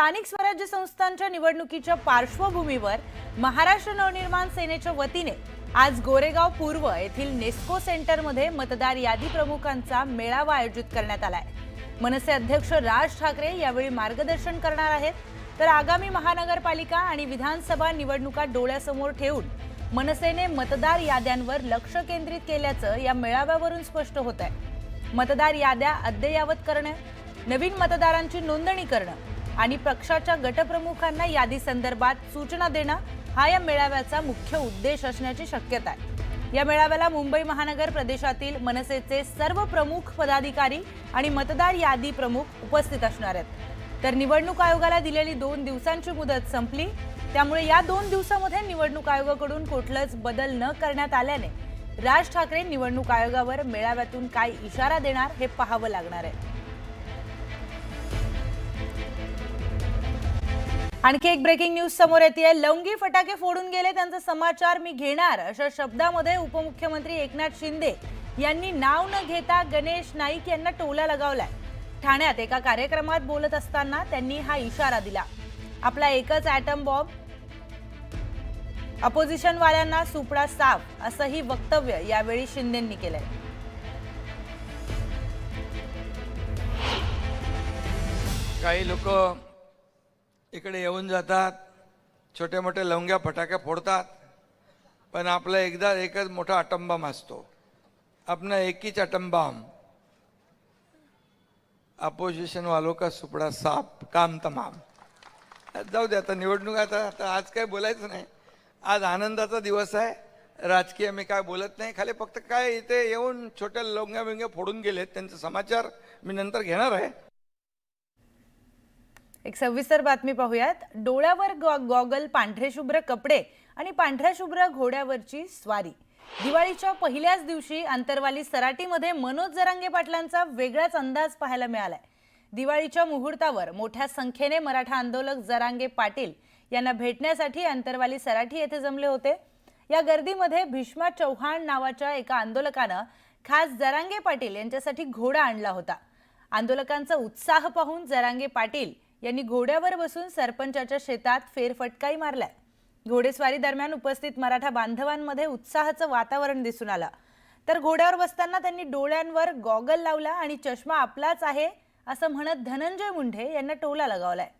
स्थानिक स्वराज्य संस्थांच्या निवडणुकीच्या पार्श्वभूमीवर महाराष्ट्र नवनिर्माण सेनेच्या वतीने आज गोरेगाव पूर्व येथील नेस्को सेंटरमध्ये मतदार यादी प्रमुखांचा मेळावा आयोजित करण्यात आलाय. मनसे अध्यक्ष राज ठाकरे यावेळी मार्गदर्शन करणार आहेत. तर आगामी महानगरपालिका आणि विधानसभा निवडणुका डोळ्यासमोर ठेवून मनसेने मतदार याद्यांवर लक्ष केंद्रित केल्याचं या मेळाव्यावरून स्पष्ट होत आहे मतदार याद्या अद्ययावत करणे नवीन मतदारांची नोंदणी करणं आणि पक्षाच्या गटप्रमुखांना यादी संदर्भात सूचना देणं हा या मेळाव्याचा मुख्य उद्देश असण्याची शक्यता आहे. या मेळाव्याला मुंबई महानगर प्रदेशातील मनसेचे सर्व प्रमुख पदाधिकारी आणि मतदार यादी प्रमुख उपस्थित असणार आहेत. तर निवडणूक आयोगाला दिलेली दोन दिवसांची मुदत संपली. त्यामुळे या दोन दिवसामध्ये निवडणूक आयोगाकडून कुठलंच बदल न करण्यात आल्याने राज ठाकरे निवडणूक आयोगावर मेळाव्यातून काय इशारा देणार हे पाहावं लागणार आहे. आणखी एक ब्रेकिंग न्यूज समोर येते लवंगी फटाके फोडून गेले त्यांचा समाचार मी घेणार. अशा शब्दामध्ये उपमुख्यमंत्री एकनाथ शिंदे यांनी नाव न घेता गणेश नाईक यांना टोला लगावलाय. ठाण्यात एका कार्यक्रमात बोलत असताना त्यांनी हा इशारा दिला. आपला एकच ॲटम बॉम्ब अपोजिशनवाल्यांना सुपडा साफ असंही वक्तव्य यावेळी शिंदेंनी केलंय. काही लोक इकडे येऊन जातात छोटे मोठे लवंग्या फटाके फोडतात पण आपला एकदा एकच मोठा अटंबम असतो. आपला एकीच अटंबाम अपोजिशन वालो का सुपडा साप काम तमाम जाऊ दे आता निवडणूक आता आता आज काय बोलायचं नाही. आज आनंदाचा दिवस आहे. राजकीय मी काय बोलत नाही. खाली फक्त काय इथे येऊन छोट्या लवंग्या बिंग्या फोडून गेलेत त्यांचे समाचार मी नंतर घेणार आहे. एक सविस्तर बातमी पाहूयात. डोळ्यावर गॉ- गॉगल पांढरे शुभ्र कपडे आणि पांढऱ्या शुभ्र घोड्यावरची स्वारी. दिवाळीच्या पहिल्याच दिवशी अंतरवाली सराटीमध्ये मनोज जरांगे पाटलांचा वेगळाच अंदाज पाहायला मिळालाय. दिवाळीच्या मुहूर्तावर मोठ्या संख्येने मराठा आंदोलक जरांगे पाटील यांना भेटण्यासाठी अंतरवाली सराठी येथे जमले होते. या गर्दीमध्ये भीष्मा चव्हाण नावाच्या एका आंदोलकानं खास जरांगे पाटील यांच्यासाठी घोडा आणला होता. आंदोलकांचा उत्साह पाहून जरांगे पाटील यांनी घोड्यावर बसून सरपंचाच्या शेतात फेरफटकाही मारलाय. घोडेस्वारी दरम्यान उपस्थित मराठा बांधवांमध्ये उत्साहाचं वातावरण दिसून आलं. तर घोड्यावर बसताना त्यांनी डोळ्यांवर गॉगल लावला आणि चष्मा आपलाच आहे असं म्हणत धनंजय मुंढे यांना टोला लगावलाय.